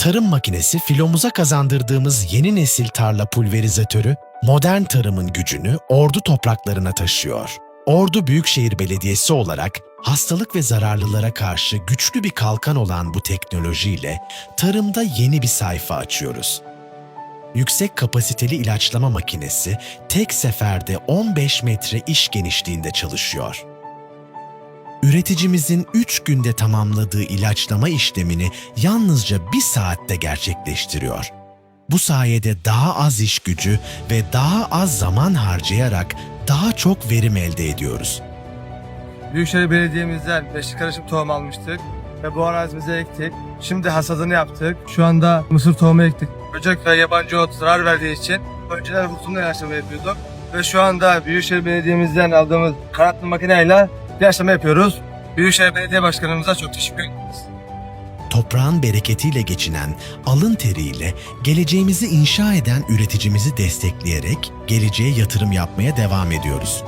Tarım makinesi filomuza kazandırdığımız yeni nesil tarla pulverizatörü modern tarımın gücünü Ordu topraklarına taşıyor. Ordu Büyükşehir Belediyesi olarak hastalık ve zararlılara karşı güçlü bir kalkan olan bu teknolojiyle tarımda yeni bir sayfa açıyoruz. Yüksek kapasiteli ilaçlama makinesi tek seferde 15 metre iş genişliğinde çalışıyor. Üreticimizin 3 günde tamamladığı ilaçlama işlemini yalnızca bir saatte gerçekleştiriyor. Bu sayede daha az iş gücü ve daha az zaman harcayarak daha çok verim elde ediyoruz. Büyükşehir Belediye'mizden beşli karışım tohum almıştık ve bu arazimize ektik. Şimdi hasadını yaptık. Şu anda mısır tohumu ektik. Böcek ve yabancı ot zarar verdiği için önceden hutumla ilaçlama yapıyorduk. Ve şu anda Büyükşehir Belediye'mizden aldığımız kanatlı makineyle ilaçlama yapıyoruz. Büyükşehir Belediye Başkanımıza çok teşekkür ederiz. Toprağın bereketiyle geçinen alın teriyle geleceğimizi inşa eden üreticimizi destekleyerek geleceğe yatırım yapmaya devam ediyoruz.